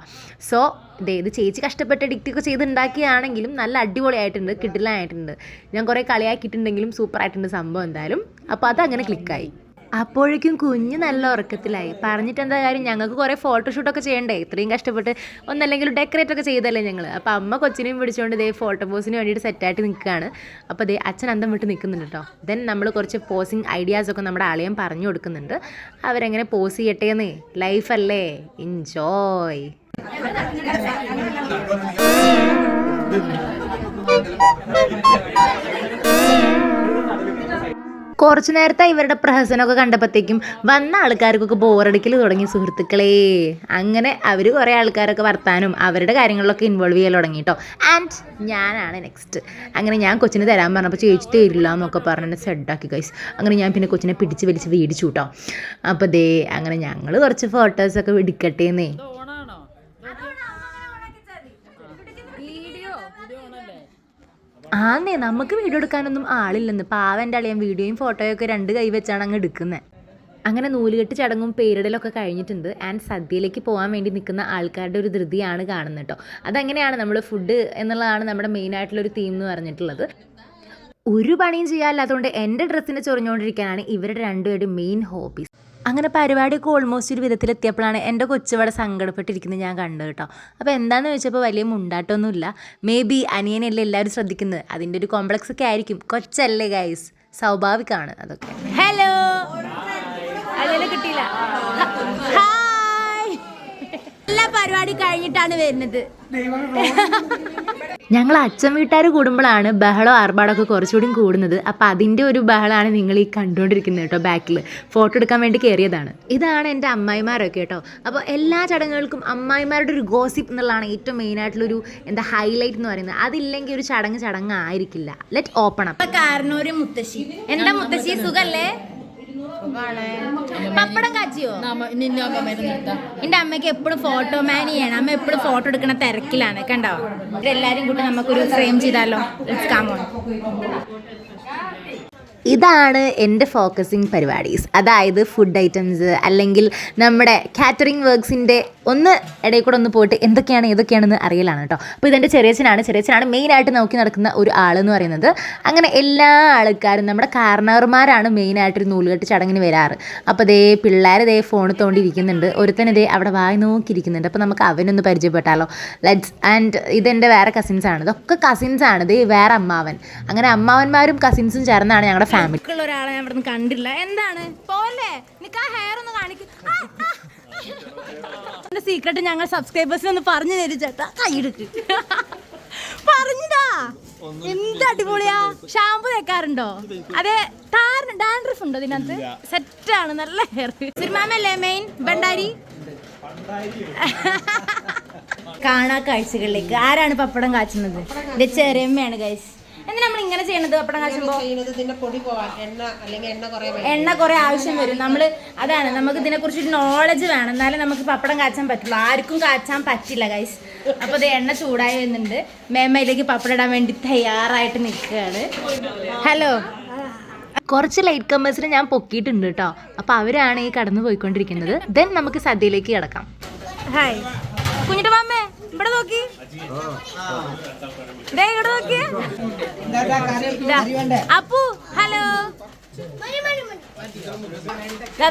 സോ ദേ ഇത് ചേച്ചി കഷ്ടപ്പെട്ട് ഡിക്റ്റൊക്കെ ചെയ്ത് ഉണ്ടാക്കിയാണെങ്കിലും നല്ല അടിപൊളിയായിട്ടുണ്ട് കിട്ടില്ലായിട്ടുണ്ട് ഞാൻ കുറേ കളിയാക്കിയിട്ടുണ്ടെങ്കിലും സൂപ്പർ ആയിട്ടുണ്ട് സംഭവം എന്തായാലും. അപ്പോൾ അതങ്ങനെ ക്ലിക്കായി അപ്പോഴേക്കും കുഞ്ഞ് നല്ല ഉറക്കത്തിലായി. പറഞ്ഞിട്ട് എന്താ കാര്യം? ഞങ്ങൾക്ക് കുറേ ഫോട്ടോഷൂട്ടൊക്കെ ചെയ്യണ്ടേ? ഇത്രയും കഷ്ടപ്പെട്ട് ഒന്നല്ലെങ്കിൽ ഡെക്കറേറ്റ് ഒക്കെ ചെയ്തല്ലേ ഞങ്ങൾ അപ്പോൾ അമ്മ കൊച്ചിനെയും പിടിച്ചുകൊണ്ട് ഇതേ ഫോട്ടോ പോസിന് വേണ്ടിയിട്ട് സെറ്റായിട്ട് നിൽക്കുകയാണ് അപ്പോൾ ദേ അച്ഛൻ അന്തം വിട്ട് നിൽക്കുന്നുണ്ട് കേട്ടോ ദെൻ നമ്മൾ കുറച്ച് പോസിങ് ഐഡിയാസൊക്കെ നമ്മുടെ ആളെയും പറഞ്ഞു കൊടുക്കുന്നുണ്ട്. അവരെങ്ങനെ പോസ് ചെയ്യട്ടെ എന്നേ ലൈഫല്ലേ എൻജോയ് കുറച്ചു നേരത്തെ ഇവരുടെ പ്രഹസനമൊക്കെ കണ്ടപ്പോഴത്തേക്കും വന്ന ആൾക്കാർക്കൊക്കെ ബോറടിക്കൽ തുടങ്ങി സുഹൃത്തുക്കളെ. അങ്ങനെ അവർ കുറേ ആൾക്കാരൊക്കെ വർത്താനും അവരുടെ കാര്യങ്ങളിലൊക്കെ ഇൻവോൾവ് ചെയ്യാൻ തുടങ്ങി കേട്ടോ ആൻഡ് ഞാനാണ് നെക്സ്റ്റ് അങ്ങനെ ഞാൻ കൊച്ചിന് തരാൻ പറഞ്ഞപ്പോൾ ചേച്ചി തരില്ല എന്നൊക്കെ പറഞ്ഞു എന്നെ സെഡാക്കി ഗൈസ് അങ്ങനെ ഞാൻ പിന്നെ കൊച്ചിനെ പിടിച്ച് വലിച്ച് വീടിച്ചു കേട്ടോ അപ്പോൾ ദേ അങ്ങനെ ഞങ്ങൾ കുറച്ച് ഫോട്ടോസൊക്കെ എടുക്കട്ടെ ആന്നേ നമുക്ക് വീഡിയോ എടുക്കാനൊന്നും ആളില്ലെന്ന്. പാവന്റെ അളിയൻ വീഡിയോയും ഫോട്ടോയും ഒക്കെ രണ്ട് കൈ വെച്ചാണ് അങ്ങ് എടുക്കുന്നത് അങ്ങനെ നൂലുകെട്ട് ചടങ്ങും പേരിടലൊക്കെ കഴിഞ്ഞിട്ടുണ്ട്. ആൻഡ് സദ്യയിലേക്ക് പോകാൻ വേണ്ടി നിൽക്കുന്ന ആൾക്കാരുടെ ഒരു ധൃതിയാണ് കാണുന്നത് കേട്ടോ. അതങ്ങനെയാണ് നമ്മൾ ഫുഡ് എന്നുള്ളതാണ് നമ്മുടെ മെയിൻ ആയിട്ടുള്ള ഒരു തീം എന്ന് പറഞ്ഞിട്ടുള്ളത്. ഒരു പണിയും ചെയ്യാനില്ലാത്തതുകൊണ്ട് എന്റെ ഡ്രസ്സിനെ ചൊറിഞ്ഞുകൊണ്ടിരിക്കാനാണ് ഇവരുടെ രണ്ടുപേരുടെ മെയിൻ ഹോബീസ് അങ്ങനെ പരിപാടിയൊക്കെ ഓൾമോസ്റ്റ് ഒരു വിധത്തിൽ എത്തിയപ്പോഴാണ് എന്റെ കൊച്ചുവിടെ സങ്കടപ്പെട്ടിരിക്കുന്നത് ഞാൻ കണ്ടത് കേട്ടോ. അപ്പോൾ എന്താണെന്ന് ചോദിച്ചപ്പോൾ വലിയ മുണ്ടാട്ടമൊന്നുമില്ല. മേ ബി അനിയനല്ലേ എല്ലാവരും ശ്രദ്ധിക്കുന്നത്. അതിന്റെ ഒരു കോംപ്ലക്സ് ഒക്കെ ആയിരിക്കും. കൊച്ചല്ലേ ഗൈസ് സ്വാഭാവികമാണ് അതൊക്കെ. ഹലോ എല്ലാ പരിപാടി കഴിഞ്ഞിട്ടാണ് വരുന്നത്. ഞങ്ങൾ അച്ഛൻ വീട്ടുകാർ കൂടുമ്പോഴാണ് ബഹളോ ആർഭാടമൊക്കെ കുറച്ചുകൂടി കൂടുന്നത്. അപ്പോൾ അതിന്റെ ഒരു ബഹളമാണ് നിങ്ങൾ ഈ കണ്ടുകൊണ്ടിരിക്കുന്നത് കേട്ടോ ബാക്കിൽ ഫോട്ടോ എടുക്കാൻ വേണ്ടി കയറിയതാണ്. ഇതാണ് എന്റെ അമ്മായിമാരൊക്കെ കേട്ടോ. അപ്പോൾ എല്ലാ ചടങ്ങുകൾക്കും അമ്മായിമാരുടെ ഒരു ഗോസിപ്പ് എന്നുള്ളതാണ് ഏറ്റവും മെയിൻ ആയിട്ടുള്ള ഒരു എന്താ ഹൈലൈറ്റ് എന്ന് പറയുന്നത്. അതില്ലെങ്കിൽ ഒരു ചടങ്ങ് ചടങ്ങ് ആയിരിക്കില്ല ലെറ്റ് ഓപ്പൺ അപ്പ് കാരണൂര് മുത്തശ്ശി. എന്താ മുത്തശ്ശി? സുഖല്ലേ? പപ്പടം കാച്ചിയോ? എന്റെ അമ്മയ്ക്ക് എപ്പോഴും ഫോട്ടോ മാൻ ചെയ്യണം. അമ്മ എപ്പോഴും ഫോട്ടോ എടുക്കണ തിരക്കിലാണ്. കണ്ടോ? എല്ലാരും കൂടി നമുക്കൊരു ഫ്രെയിം ചെയ്താലോ? കാമോൺ ഇതാണ് എന്റെ ഫോക്കസിങ് പരിപാടീസ്. അതായത് ഫുഡ് ഐറ്റംസ് അല്ലെങ്കിൽ നമ്മുടെ കാറ്ററിംഗ് വർക്ക്സിന്റെ ഒന്ന് ഇടയിൽ കൂടെ ഒന്ന് പോയിട്ട് എന്തൊക്കെയാണ് ഏതൊക്കെയാണെന്ന് അറിയലാണ് കേട്ടോ അപ്പോൾ ഇതെന്റെ ചെറിയച്ഛനാണ്. ചെറിയച്ഛനാണ് മെയിനായിട്ട് നോക്കി നടക്കുന്ന ഒരു ആളെന്ന് പറയുന്നത്. അങ്ങനെ എല്ലാ ആൾക്കാരും നമ്മുടെ കാരണവർമാരാണ് മെയിനായിട്ടൊരു നൂലുകെട്ട് ചടങ്ങിന് വരാറ്. അപ്പോൾ ദേ പിള്ളേർ ദേ ഫോൺ തോണ്ടിയിരിക്കുന്നുണ്ട്. ഒരുത്തൻ ഇതേ അവിടെ വായി നോക്കിയിരിക്കുന്നുണ്ട്. അപ്പോൾ നമുക്ക് അവനൊന്ന് പരിചയപ്പെട്ടാലോ. ലെറ്റ്സ് ആൻഡ് ഇതെന്റെ വേറെ കസിൻസാണ് ഇതൊക്കെ കസിൻസാണ് ദേ വേറെ അമ്മാവൻ. അങ്ങനെ അമ്മാവന്മാരും കസിൻസും ചേർന്നാണ് ഞങ്ങളുടെ ഫാമിലി ഉള്ള ഒരാളെ ഞാൻ ഇവിടുന്ന് കണ്ടില്ല. എന്താണ്? പോലെ നിനക്ക് ആ ഹെയർ ഒന്ന് കാണിക്കും. എന്റെ സീക്രട്ട് ഞങ്ങൾ സബ്സ്ക്രൈബേഴ്സിന് ഒന്ന് പറഞ്ഞു തരും ചേട്ടാ. കൈയെടുക്ക് പറഞ്ഞതാ. എന്ത് അടിപൊളിയാ. ഷാമ്പു തേക്കാറുണ്ടോ? അതെ ഡാൻഡ്രഫ് ഉണ്ടോ ഇതിനകത്ത്? ആണ്. നല്ല ഹെയർ സിനിമാമല്ലേ മെയിൻ ഭണ്ടാരി കാണാ കാഴ്ചകളിലേക്ക്. ആരാണ് പപ്പടം കാച്ചുന്നത്? ഇത് ചെറിയമ്മയാണ് ഗൈസ് എന്തിനാ നമ്മൾ ഇങ്ങനെ ചെയ്യണത്? പപ്പടം കാച്ചുമ്പോ എണ്ണ കുറെ ആവശ്യം വരും. നമ്മൾ അതാണ് നമുക്ക് ഇതിനെ കുറിച്ച് നോളജ് വേണം. എന്നാലേ നമുക്ക് പപ്പടം കാച്ചാൻ പറ്റുള്ളൂ. ആർക്കും കാച്ചാൻ പറ്റില്ല ഗൈസ് അപ്പൊ ഇത് എണ്ണ ചൂടായി വരുന്നുണ്ട്. മേമയിലേക്ക് പപ്പടം ഇടാൻ വേണ്ടി തയ്യാറായിട്ട് നിൽക്കുകയാണ്. ഹലോ കുറച്ച് ലൈറ്റ് കമ്പേഴ്സിന് ഞാൻ പൊക്കിയിട്ടുണ്ട് കേട്ടോ അപ്പോൾ അവരാണ് ഈ കടന്നു പോയിക്കൊണ്ടിരിക്കുന്നത്. ദെൻ നമുക്ക് സദ്യയിലേക്ക് കിടക്കാം. ഹായ് കുഞ്ഞിട്ട് മാമേ ഇവിടെ നോക്കി. ദേ ഇവിടെ നോക്കി അപ്പു ഹലോ.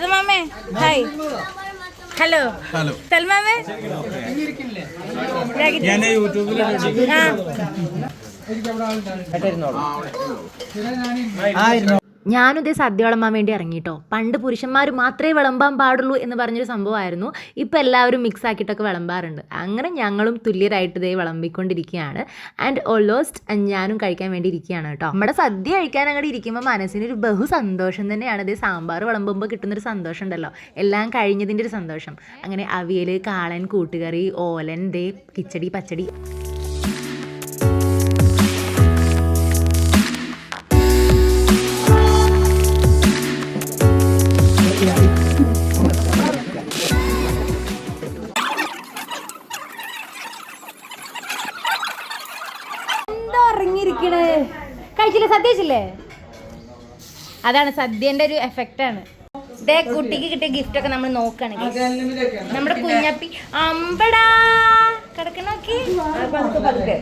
മാമേ ഹായ്. ഹലോ. തൽമാമേ ആ. ഞാനും ഇതേ സദ്യ വിളമ്പാൻ വേണ്ടി ഇറങ്ങിയിട്ടോ പണ്ട് പുരുഷന്മാർ മാത്രമേ വിളമ്പാൻ പാടുള്ളൂ എന്ന് പറഞ്ഞൊരു സംഭവമായിരുന്നു. ഇപ്പം എല്ലാവരും മിക്സ് ആക്കിയിട്ടൊക്കെ വിളമ്പാറുണ്ട്. അങ്ങനെ ഞങ്ങളും തുല്യരായിട്ട് ഇതേ വിളമ്പിക്കൊണ്ടിരിക്കുകയാണ്. ആൻഡ് ഓൾമോസ്റ്റ് ഞാനും കഴിക്കാൻ വേണ്ടി ഇരിക്കുകയാണ് കേട്ടോ. നമ്മുടെ സദ്യ കഴിക്കാൻ അങ്ങോട്ട് ഇരിക്കുമ്പോൾ മനസ്സിനൊരു ബഹു സന്തോഷം തന്നെയാണ്. ഇതേ സാമ്പാർ വിളമ്പുമ്പോൾ കിട്ടുന്നൊരു സന്തോഷം ഉണ്ടല്ലോ. എല്ലാം കഴിഞ്ഞതിന്റെ ഒരു സന്തോഷം. അങ്ങനെ അവിയൽ കാളൻ കൂട്ടുകറി ഓലൻ ദേ കിച്ചടി പച്ചടി. കഴിച്ചില്ലേ സദ്യ വെച്ചില്ലേ അതാണ് സദ്യന്റെ ഒരു എഫക്റ്റ് ആണ്. ദേ കുട്ടിക്ക് കിട്ടിയ ഗിഫ്റ്റ് ഒക്കെ നമ്മൾ നോക്കുകയാണെങ്കിൽ നമ്മുടെ കുഞ്ഞപ്പി അമ്പടാ! കിടക്കണോക്കി അതേ.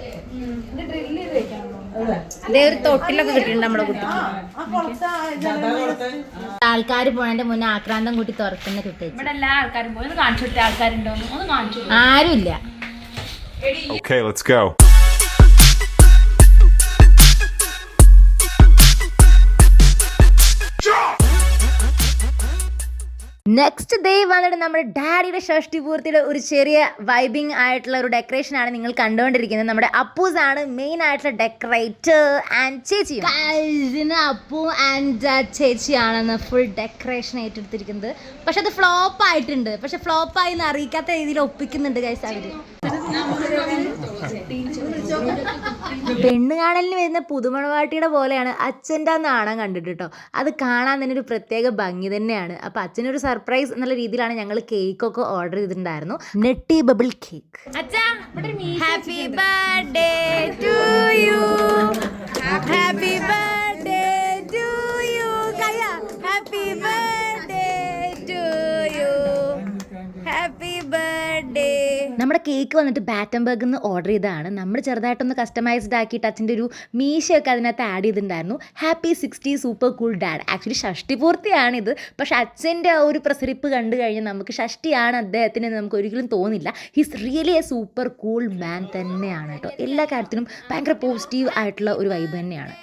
ഒരു തൊട്ടിലൊക്കെ കിട്ടിയിട്ടുണ്ട് നമ്മുടെ കുട്ടിക്ക്. ആൾക്കാർ പോണതിന്റെ മുന്നേ ആക്രാന്തം കൂട്ടി തുറക്കുന്ന കിട്ടി ഇവിടെ എല്ലാ ആൾക്കാരും പോയി. ഒന്ന് കാണിച്ചു കൊടുത്ത ആൾക്കാരുണ്ടോ? ഒന്ന് കാണിച്ചു ആരുമില്ല. Okay, let's go. Next day വന്നിട്ട് നമ്മുടെ ഡാഡിയുടെ ഷഷ്ടി പൂർത്തിയുടെ ഒരു ചെറിയ വൈബിങ് ആയിട്ടുള്ള ഒരു ഡെക്കറേഷൻ ആണ് നിങ്ങൾ കണ്ടുകൊണ്ടിരിക്കുന്നത്. നമ്മുടെ അപ്പൂസ് ആണ് മെയിൻ ആയിട്ടുള്ള ഡെക്കറേറ്റർ ആൻഡ് ചേച്ചി. ഇതിന് അപ്പു ആൻഡ് ചേച്ചിയാണെന്ന് ഫുൾ ഡെക്കറേഷൻ ഏറ്റെടുത്തിരിക്കുന്നത്. പക്ഷെ അത് ഫ്ലോപ്പ് ആയിട്ടുണ്ട്. പക്ഷെ ഫ്ലോപ്പ് ആയി എന്ന് അറിയിക്കാത്ത രീതിയിൽ ഒപ്പിക്കുന്നുണ്ട് ഗൈസ് അവർ. പെണ്ണ് കാണലിന് വരുന്ന പുതുമണവാട്ടിയുടെ പോലെയാണ് അച്ഛന്റെ നാണം കണ്ടിട്ട് കേട്ടോ. അത് കാണാൻ തന്നെ ഒരു പ്രത്യേക ഭംഗി തന്നെയാണ്. അപ്പോൾ അച്ഛനൊരു സർപ്രൈസ് എന്നുള്ള രീതിയിലാണ് ഞങ്ങൾ കേക്കൊക്കെ ഓർഡർ ചെയ്തിട്ടുണ്ടായിരുന്നു. നെട്ടി bubble cake happy birthday to you happy birthday നമ്മുടെ കേക്ക് വന്നിട്ട് ബാറ്റംബർഗിൽ നിന്ന് ഓർഡർ ചെയ്തതാണ്. നമ്മൾ ചെറുതായിട്ടൊന്ന് കസ്റ്റമൈസ്ഡ് ആക്കിയിട്ട് അച്ഛന്റെ ഒരു മീശയൊക്കെ അതിനകത്ത് ആഡ് ചെയ്തിട്ടുണ്ടായിരുന്നു. Happy sixty super cool dad actually ഷഷ്ടി പൂർത്തിയാണിത്. പക്ഷെ അച്ഛന്റെ ആ ഒരു പ്രസരിപ്പ് കണ്ടു കഴിഞ്ഞാൽ നമുക്ക് ഷഷ്ടിയാണ് അദ്ദേഹത്തിന് എന്ന് നമുക്ക് ഒരിക്കലും തോന്നില്ല. His really a super cool man തന്നെയാണ് കേട്ടോ. എല്ലാ കാര്യത്തിനും ഭയങ്കര പോസിറ്റീവ് ആയിട്ടുള്ള ഒരു വൈബ് തന്നെയാണ്.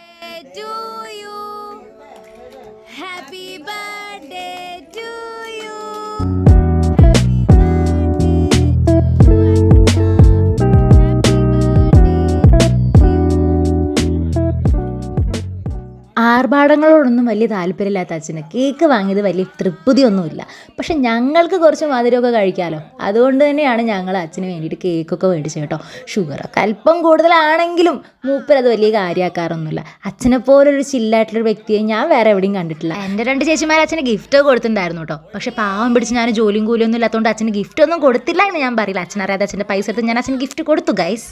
ആർഭാടങ്ങളോടൊന്നും വലിയ താല്പര്യമില്ലാത്ത അച്ഛന്. കേക്ക് വാങ്ങിയത് വലിയ തൃപ്തിയൊന്നുമില്ല. പക്ഷെ ഞങ്ങൾക്ക് കുറച്ച് മധുരമൊക്കെ കഴിക്കാമല്ലോ അതുകൊണ്ട് തന്നെയാണ് ഞങ്ങൾ അച്ഛന് വേണ്ടിയിട്ട് കേക്കൊക്കെ മേടിച്ചത് കേട്ടോ. ഷുഗറൊക്കെ അല്പം കൂടുതലാണെങ്കിലും മൂപ്പരത് വലിയ കാര്യമാക്കാറൊന്നുമില്ല അച്ഛനെ പോലൊരു ചില്ലായിട്ടുള്ളൊരു വ്യക്തിയെ ഞാൻ വേറെ എവിടെയും കണ്ടിട്ടില്ല. എന്റെ രണ്ട് ചേച്ചിമാർ അച്ഛന് ഗിഫ്റ്റ് കൊടുത്തിട്ടുണ്ടായിരുന്നു കേട്ടോ. പക്ഷെ പാവം പിടിച്ച് ഞാൻ ജോലിയും കൂലിയൊന്നും ഇല്ലാത്തതുകൊണ്ട് അച്ഛന് ഗിഫ്റ്റ് ഒന്നും കൊടുത്തില്ല എന്ന് ഞാൻ പറയില്ല. അച്ഛനറിയാതെ അച്ഛന്റെ പൈസ എടുത്ത് ഞാൻ അച്ഛന് ഗിഫ്റ്റ് കൊടുത്തു ഗൈസ്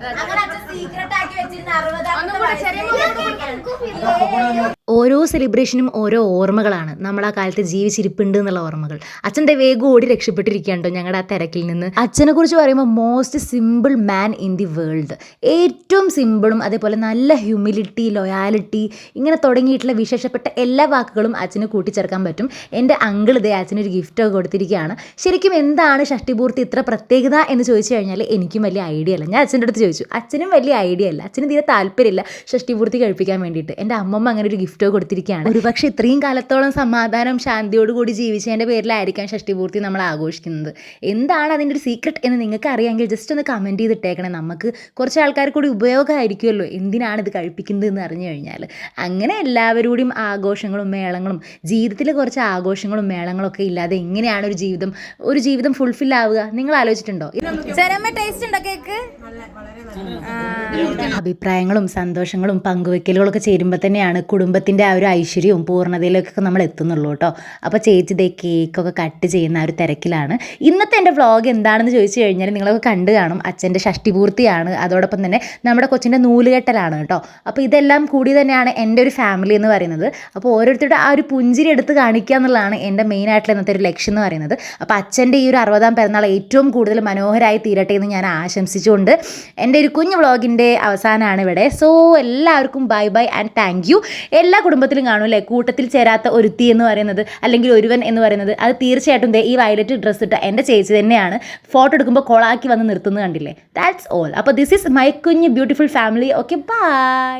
Agora just ഓരോ സെലിബ്രേഷനും ഓരോ ഓർമ്മകളാണ്. നമ്മൾ ആ കാലത്ത് ജീവിച്ചിരിപ്പുണ്ട് എന്നുള്ള ഓർമ്മകൾ. അച്ഛന്റെ വേഗം ഓടി രക്ഷപ്പെട്ടിരിക്കുകയുണ്ടോ ഞങ്ങളുടെ ആ തിരക്കിൽ നിന്ന്. അച്ഛനെ കുറിച്ച് പറയുമ്പോൾ most simple man in the world ഏറ്റവും സിമ്പിളും അതേപോലെ നല്ല ഹ്യൂമിലിറ്റി ലൊയാലിറ്റി ഇങ്ങനെ തുടങ്ങിയിട്ടുള്ള വിശേഷപ്പെട്ട എല്ലാ വാക്കുകളും അച്ഛന് കൂട്ടിച്ചേർക്കാൻ പറ്റും. എന്റെ അങ്കിൾ ഇതേ അച്ഛനൊരു ഗിഫ്റ്റ് കൊടുത്തിരിക്കുകയാണ്. ശരിക്കും എന്താണ് ഷഷ്ടിപൂർത്തി ഇത്ര പ്രത്യേകത എന്ന് ചോദിച്ചു കഴിഞ്ഞാൽ എനിക്കും വലിയ ഐഡിയ അല്ല. ഞാൻ അച്ഛന്റെ അടുത്ത് ചോദിച്ചു അച്ഛനും വലിയ ഐഡിയ അല്ല. അച്ഛന് തീരെ താല്പര്യമില്ല ഷഷ്ടിപൂർത്തി കഴിപ്പിക്കാൻ വേണ്ടിയിട്ട്. എന്റെ അമ്മമ്മ അങ്ങനെ ഒരു ഗിഫ്റ്റോ കൊടുത്തിരിക്കുകയാണ്. ഒരു പക്ഷേ ഇത്രയും കാലത്തോളം സമാധാനം ശാന്തിയോട് കൂടി ജീവിച്ചതിന്റെ പേരിലായിരിക്കാം ഷഷ്ടിപൂർത്തി നമ്മൾ ആഘോഷിക്കുന്നത്. എന്താണ് അതിന്റെ ഒരു സീക്രട്ട് എന്ന് നിങ്ങൾക്ക് അറിയാമെങ്കിൽ ജസ്റ്റ് ഒന്ന് കമന്റ് ചെയ്തിട്ടേക്കണേ. നമുക്ക് കുറച്ച് ആൾക്കാർ കൂടി ഉപയോഗമായിരിക്കുമല്ലോ എന്തിനാണ് ഇത് കഴിപ്പിക്കുന്നത് എന്ന് അറിഞ്ഞു കഴിഞ്ഞാൽ. അങ്ങനെ എല്ലാവരോടും ആഘോഷങ്ങളും മേളങ്ങളും ജീവിതത്തിൽ കുറച്ച് ആഘോഷങ്ങളും മേളങ്ങളും ഒക്കെ ഇല്ലാതെ എങ്ങനെയാണ് ഒരു ജീവിതം ഒരു ജീവിതം ഫുൾഫിൽ ആവുക? നിങ്ങൾ ആലോചിച്ചിട്ടുണ്ടോ? ടേസ്റ്റ് ഉണ്ടോ കേക്ക് അഭിപ്രായങ്ങളും സന്തോഷങ്ങളും പങ്കുവെക്കലുകളൊക്കെ ചേരുമ്പോൾ തന്നെയാണ് കുടുംബത്തിന്റെ ആ ഒരു ഐശ്വര്യവും പൂർണതയിലേക്കൊക്കെ നമ്മൾ എത്തുന്നുള്ളൂ കേട്ടോ. അപ്പോൾ ചേച്ചി ദേ കേക്കൊക്കെ കട്ട് ചെയ്യുന്ന ആ ഒരു തിരക്കിലാണ്. ഇന്നത്തെ എന്റെ വ്ലോഗ് എന്താണെന്ന് ചോദിച്ചു കഴിഞ്ഞാൽ നിങ്ങളൊക്കെ കണ്ടു കാണും. അച്ഛന്റെ ഷഷ്ടിപൂർത്തിയാണ്. അതോടൊപ്പം തന്നെ നമ്മുടെ കൊച്ചിന്റെ നൂലുകെട്ടലാണ് കേട്ടോ. അപ്പോൾ ഇതെല്ലാം കൂടി തന്നെയാണ് എന്റെ ഒരു ഫാമിലി എന്ന് പറയുന്നത്. അപ്പോൾ ഓരോരുത്തരുടെ ആ ഒരു പുഞ്ചിരി എടുത്ത് കാണിക്കുക എന്നുള്ളതാണ് എന്റെ മെയിൻ ആയിട്ടുള്ള ഇന്നത്തെ ഒരു ലക്ഷ്യം എന്ന് പറയുന്നത്. അപ്പോൾ അച്ഛന്റെ ഈ ഒരു അറുപതാം പിറന്നാൾ ഏറ്റവും കൂടുതൽ മനോഹരമായി തീരട്ടെ എന്ന് ഞാൻ ആശംസിച്ചുകൊണ്ട് എന്റെ ഒരു കുഞ്ഞു വ്ളോഗിന്റെ അവസാനമാണ് ഇവിടെ. സോ എല്ലാവർക്കും bye bye and thank you എല്ലാ കുടുംബത്തിലും കാണും അല്ലേ? കൂട്ടത്തിൽ ചേരാത്ത ഒരുത്തി എന്ന് പറയുന്നത് അല്ലെങ്കിൽ ഒരുവൻ എന്ന് പറയുന്നത്. അത് തീർച്ചയായിട്ടും ഈ വയലറ്റ് ഡ്രസ്സ് ഇട്ട എന്റെ ചേച്ചി തന്നെയാണ്. ഫോട്ടോ എടുക്കുമ്പോൾ കൊളാക്കി വന്ന് നിർത്തുന്നത് കണ്ടില്ലേ? ദാറ്റ്സ് ഓൾ അപ്പോൾ ദിസ് ഈസ് മൈ കുഞ്ഞ് ബ്യൂട്ടിഫുൾ ഫാമിലി ഓക്കെ ബൈ